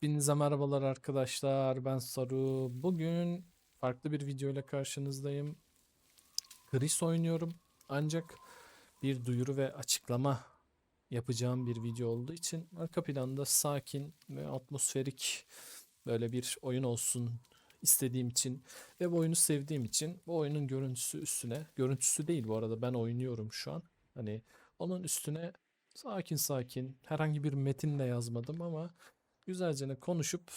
Hepinize merhabalar arkadaşlar. Ben Saru. Bugün farklı bir video ile karşınızdayım. Gris oynuyorum. Ancak bir duyuru ve açıklama yapacağım bir video olduğu için arka planda sakin ve atmosferik böyle bir oyun olsun istediğim için ve bu oyunu sevdiğim için bu oyunun görüntüsü üstüne, görüntüsü değil bu arada ben oynuyorum şu an. Hani onun üstüne sakin sakin herhangi bir metin de yazmadım ama güzelce konuşup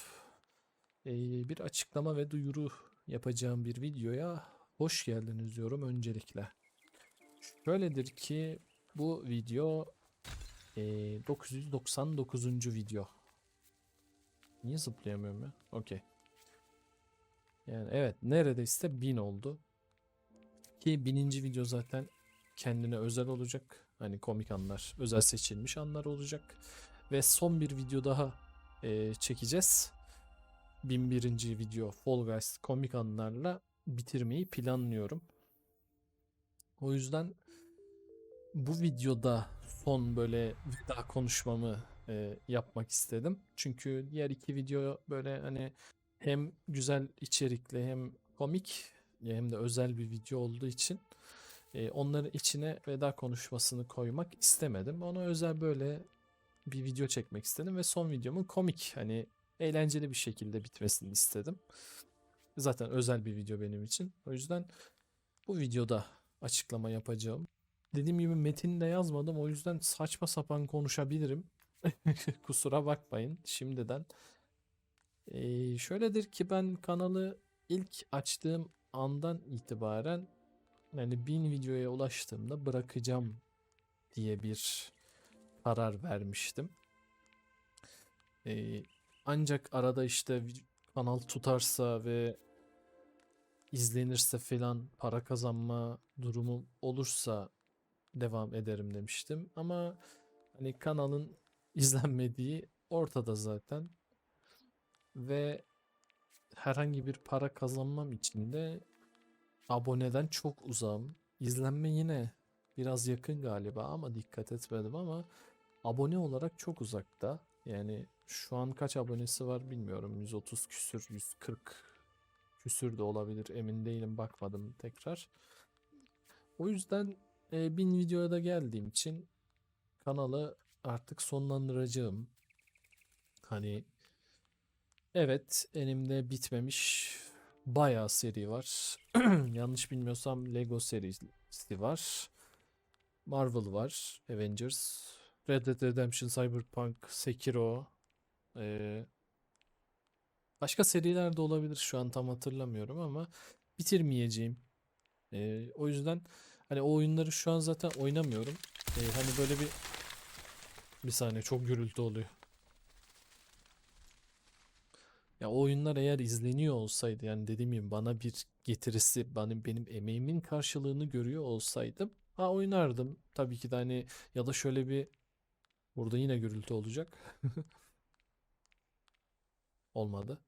eee, bir açıklama ve duyuru yapacağım bir videoya hoş geldiniz diyorum öncelikle. Şöyledir ki bu video eee, 999. video. Niye zıplayamıyorum ya? Okey. Yani evet neredeyse 1000 oldu. Ki bininci video zaten kendine özel olacak. Hani komik anlar, özel seçilmiş anlar olacak. Ve son bir video daha eee, çekeceğiz. 1001. video Fall Guys komik anlarla bitirmeyi planlıyorum. O yüzden bu videoda son böyle veda konuşmamı eee, yapmak istedim. Çünkü diğer iki video böyle hani hem güzel içerikli hem komik hem de özel bir video olduğu için e, onların içine veda konuşmasını koymak istemedim. Ona özel böyle bir video çekmek istedim ve son videomun komik hani eğlenceli bir şekilde bitmesini istedim. Zaten özel bir video benim için. O yüzden bu videoda açıklama yapacağım. Dediğim gibi metin de yazmadım. O yüzden saçma sapan konuşabilirim. Kusura bakmayın şimdiden. Ee, şöyledir ki ben kanalı ilk açtığım andan itibaren yani 1000 videoya ulaştığımda bırakacağım diye bir karar vermiştim. Ee, ancak arada işte kanal tutarsa ve izlenirse falan para kazanma durumu olursa devam ederim demiştim. Ama hani kanalın izlenmediği ortada zaten. Ve herhangi bir para kazanmam için de aboneden çok uzağım. İzlenme yine biraz yakın galiba ama dikkat etmedim ama abone olarak çok uzakta. Yani şu an kaç abonesi var bilmiyorum. 130 küsür, 140 küsür de olabilir. Emin değilim bakmadım tekrar. O yüzden e, 1000 videoya da geldiğim için kanalı artık sonlandıracağım. Hani Evet, elimde bitmemiş bayağı seri var. Yanlış bilmiyorsam Lego serisi var. Marvel var, Avengers, Red Dead Redemption, Cyberpunk, Sekiro. ee, başka seriler de olabilir şu an tam hatırlamıyorum ama bitirmeyeceğim. Ee, o yüzden hani o oyunları şu an zaten oynamıyorum. Ee, hani böyle bir bir saniye çok gürültü oluyor. Ya o oyunlar eğer izleniyor olsaydı yani dediğim gibi bana bir getirisi, bana benim emeğimin karşılığını görüyor olsaydım ha oynardım. Tabii ki de hani ya da şöyle bir burada yine gürültü olacak. Olmadı.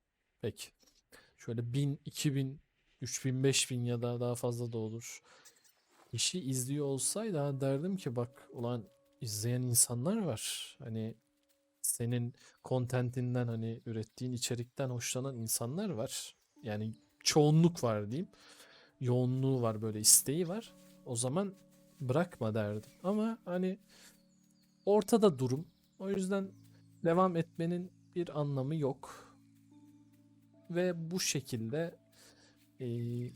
Peki. Şöyle 1000, 2000, 3000, 5000 ya da daha fazla da olur. İşi izliyor olsaydı ha derdim ki bak ulan izleyen insanlar var. Hani senin kontentinden hani ürettiğin içerikten hoşlanan insanlar var. Yani çoğunluk var diyeyim. Yoğunluğu var böyle isteği var. O zaman bırakma derdim. Ama hani ortada durum. O yüzden devam etmenin bir anlamı yok. Ve bu şekilde eee,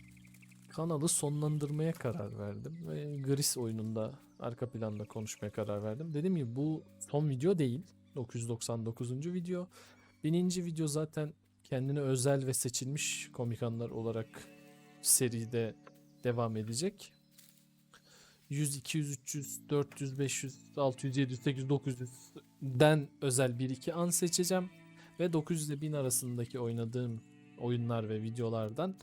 kanalı sonlandırmaya karar verdim. Ve Gris oyununda arka planda konuşmaya karar verdim. Dediğim gibi bu son video değil. 999. video. 1000. video zaten kendine özel ve seçilmiş komik anlar olarak seride devam edecek. 100, 200, 300, 400, 500, 600, 700, 800, 900'den özel bir iki an seçeceğim. Ve 900 ile 1000 arasındaki oynadığım oyunlar ve videolardan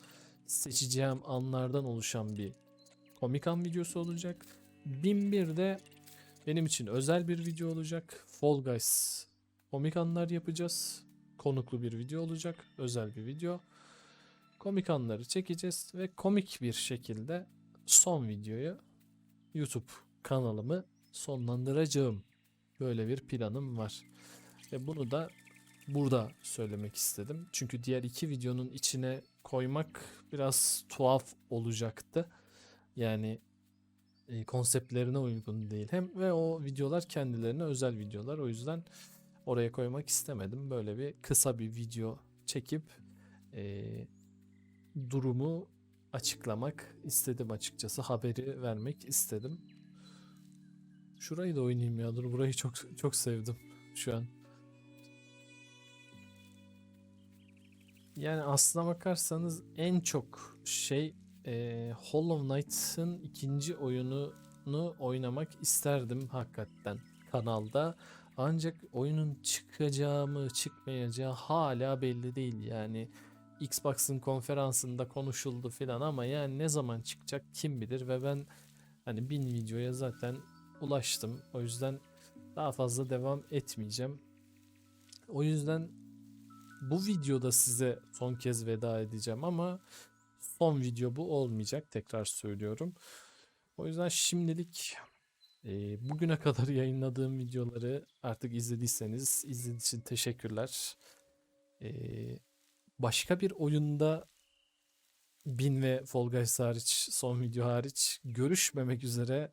seçeceğim anlardan oluşan bir komik an videosu olacak. 1001'de benim için özel bir video olacak. Fall Guys komik anlar yapacağız. Konuklu bir video olacak. Özel bir video. Komik anları çekeceğiz ve komik bir şekilde son videoyu YouTube kanalımı sonlandıracağım. Böyle bir planım var. Ve bunu da burada söylemek istedim. Çünkü diğer iki videonun içine koymak biraz tuhaf olacaktı. Yani e, konseptlerine uygun değil. Hem ve o videolar kendilerine özel videolar. O yüzden oraya koymak istemedim. Böyle bir kısa bir video çekip e, durumu açıklamak istedim açıkçası. Haberi vermek istedim. Şurayı da oynayayım ya. Dur burayı çok çok sevdim şu an. Yani aslına bakarsanız en çok şey e, Hollow Knight'ın ikinci oyununu oynamak isterdim hakikaten kanalda. Ancak oyunun çıkacağı mı çıkmayacağı hala belli değil yani. Xbox'ın konferansında konuşuldu filan ama yani ne zaman çıkacak kim bilir ve ben hani bin videoya zaten ulaştım. O yüzden daha fazla devam etmeyeceğim. O yüzden bu videoda size son kez veda edeceğim ama son video bu olmayacak tekrar söylüyorum. O yüzden şimdilik e, bugüne kadar yayınladığım videoları artık izlediyseniz izlediğiniz için teşekkürler. E, başka bir oyunda Bin ve Fall Guys hariç son video hariç görüşmemek üzere.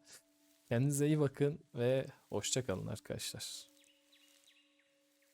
Kendinize iyi bakın ve hoşça kalın arkadaşlar.